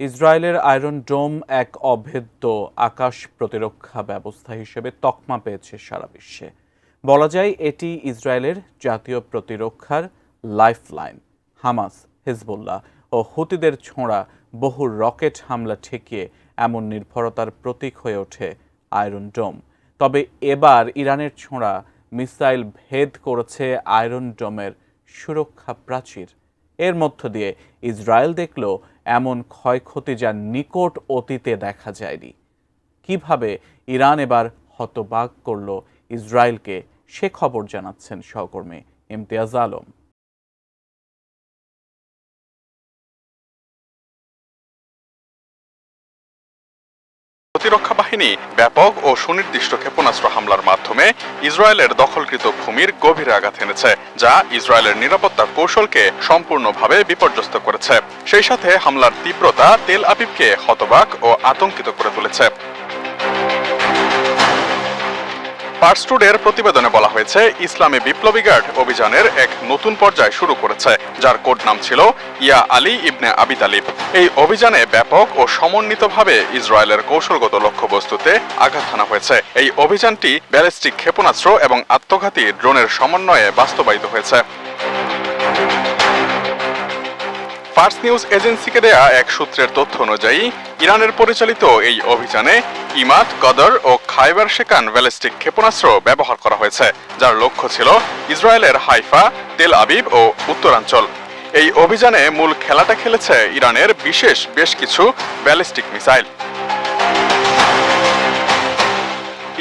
ইসরায়েলের আয়রন ডোম এক অভেদ্য আকাশ প্রতিরক্ষা ব্যবস্থা হিসেবে তকমা পেয়েছে সারা বিশ্বে। বলা যায়, এটি ইসরায়েলের জাতীয় প্রতিরক্ষার লাইফলাইন, হামাস, হিজবুল্লাহ ও হুতিদের ছোঁড়া বহু রকেট হামলা ঠেকিয়ে এমন নির্ভরতার প্রতীক হয়ে ওঠে আয়রন ডোম। তবে এবার ইরানের ছোঁড়া মিসাইল ভেদ করেছে আয়রন ডোমের সুরক্ষা প্রাচীর। এর মধ্য দিয়ে ইসরায়েল দেখল এমন ক্ষয়ক্ষতি যা নিকট অতীতে দেখা যায়নি। কীভাবে ইরান এবার হতবাক করল ইসরায়েলকে, সে খবর জানাচ্ছেন সহকর্মী ইমতিয়াজ আলম। প্রতিরক্ষা বাহিনী ব্যাপক ও সুনির্দিষ্ট ক্ষেপণাস্ত্র হামলার মাধ্যমে ইসরায়েলের দখলকৃত ভূমির গভীরে আঘাত এনেছে, যা ইসরায়েলের নিরাপত্তা কৌশলকে সম্পূর্ণভাবে বিপর্যস্ত করেছে। সেই সাথে হামলার তীব্রতা তেল আবিবকে হতবাক ও আতঙ্কিত করে তুলেছে। পার্সটুডের প্রতিবেদনে বলা হয়েছে, ইসলামী বিপ্লবী গার্ড অভিযানের এক নতুন পর্যায় শুরু করেছে, যার কোড নাম ছিল ইয়া আলী ইবনে আবি তালিব। এই অভিযানে ব্যাপক ও সমন্বিতভাবে ইসরায়েলের কৌশলগত লক্ষ্যবস্তুতে আঘাত হানা হয়েছে। এই অভিযানটি ব্যালিস্টিক ক্ষেপণাস্ত্র এবং আত্মঘাতী ড্রোনের সমন্বয়ে বাস্তবায়িত হয়েছে। ফার্স নিউজ এজেন্সিকে দেয়া এক সূত্রের তথ্য অনুযায়ী, ইরানের পরিচালিত এই অভিযানে ইমাদ, কদর ও খাইবার শেকান ব্যালিস্টিক ক্ষেপণাস্ত্র ব্যবহার করা হয়েছে, যার লক্ষ্য ছিল ইসরায়েলের হাইফা, তেল আবিব ও উত্তরাঞ্চল। এই অভিযানে মূল খেলাটা খেলেছে ইরানের বিশেষ বেশ কিছু ব্যালিস্টিক মিসাইল।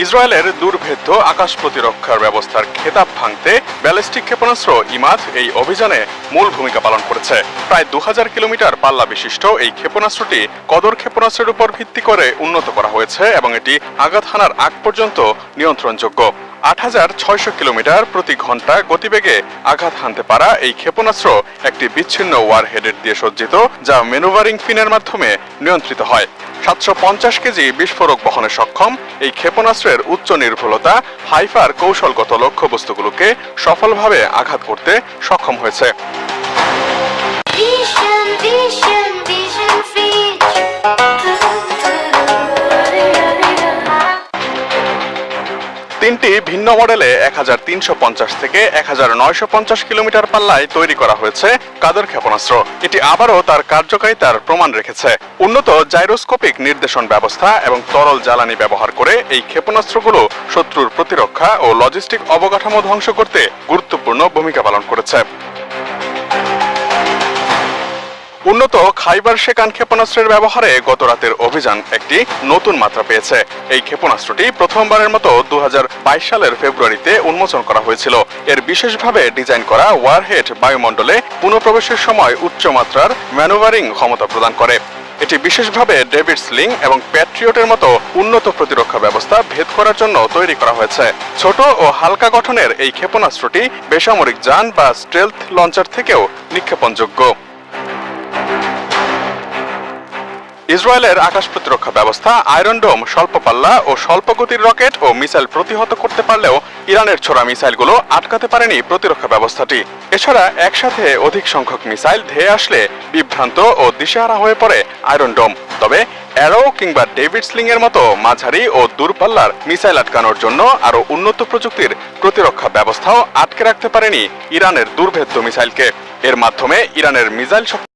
ইসরায়েলের দুর্ভেদ্য আকাশ প্রতিরক্ষার ব্যবস্থার খেতাব ভাঙতে ব্যালিস্টিক ক্ষেপণাস্ত্র ইমাদ এই অভিযানে মূল ভূমিকা পালন করেছে। প্রায় দু হাজার কিলোমিটার পাল্লা বিশিষ্ট এই ক্ষেপণাস্ত্রটি কদর ক্ষেপণাস্ত্রের উপর ভিত্তি করে উন্নত করা হয়েছে এবং এটি আঘাত হানার আগ পর্যন্ত নিয়ন্ত্রণযোগ্য। আট হাজার ছয়শো কিলোমিটার প্রতি ঘণ্টা গতিবেগে আঘাত হানতে পারা এই ক্ষেপণাস্ত্র একটি বিচ্ছিন্ন ওয়ার ওয়ারহেডের দিয়ে সজ্জিত, যা মেনুভারিং ফিনের মাধ্যমে নিয়ন্ত্রিত হয়। সাতশো পঞ্চাশ কেজি বিস্ফোরক বহনে সক্ষম। এই ক্ষেপণাস্ত্রের উচ্চ নির্ভুলতা, হাইফার কৌশলগত লক্ষ্যবস্তুগুলোকে সফলভাবে আঘাত করতে সক্ষম হয়েছে। তিনটি ভিন্ন মডেলে এক হাজার তিনশো পঞ্চাশ থেকে এক হাজার নয়শো পঞ্চাশ কিলোমিটার পাল্লায় তৈরি করা হয়েছে কাদের ক্ষেপণাস্ত্র। এটি আবারও তার কার্যকারিতার প্রমাণ রেখেছে। উন্নত জাইরোস্কোপিক নির্দেশন ব্যবস্থা এবং তরল জ্বালানি ব্যবহার করে এই ক্ষেপণাস্ত্রগুলো শত্রুর প্রতিরক্ষা ও লজিস্টিক অবকাঠামো ধ্বংস করতে গুরুত্বপূর্ণ ভূমিকা পালন করেছে। উন্নত খাইবার শেকান ক্ষেপণাস্ত্রের ব্যবহারে গত রাতের অভিযান একটি নতুন মাত্রা পেয়েছে। এই ক্ষেপণাস্ত্রটি প্রথমবারের মতো দু হাজার বাইশ সালের ফেব্রুয়ারিতে উন্মোচন করা হয়েছিল। এর বিশেষভাবে ডিজাইন করা ওয়ারহেড বায়ুমণ্ডলে পুনঃপ্রবেশের সময় উচ্চমাত্রার ম্যানুভারিং ক্ষমতা প্রদান করে। এটি বিশেষভাবে ডেভিড স্লিং এবং প্যাট্রিয়টের মতো উন্নত প্রতিরক্ষা ব্যবস্থা ভেদ করার জন্য তৈরি করা হয়েছে। ছোট ও হালকা গঠনের এই ক্ষেপণাস্ত্রটি বেসামরিক যান বা স্ট্রেলথ লঞ্চার থেকেও নিক্ষেপণযোগ্য। ইসরায়েলের আকাশ প্রতিরক্ষা ব্যবস্থা, আয়রন ডোম স্বল্প পাল্লা ও স্বল্প গতির রকেট ও মিসাইল প্রতিহত করতে পারলেও ইরানের ছোড়া মিসাইলগুলো আটকাতে পারেনি প্রতিরক্ষা ব্যবস্থাটি। এছাড়া একসাথে অধিক সংখ্যক মিসাইল ধেয়ে আসলে বিভ্রান্ত ও দিশেহারা হয়ে পড়ে আয়রন ডোম। তবে অ্যারো কিংবা ডেভিড স্লিং এর মতো মাঝারি ও দূরপাল্লার মিসাইল আটকানোর জন্য আরও উন্নত প্রযুক্তির প্রতিরক্ষা ব্যবস্থাও আটকে রাখতে পারেনি ইরানের দুর্ভেদ্য মিসাইলকে। এর মাধ্যমে ইরানের মিসাইল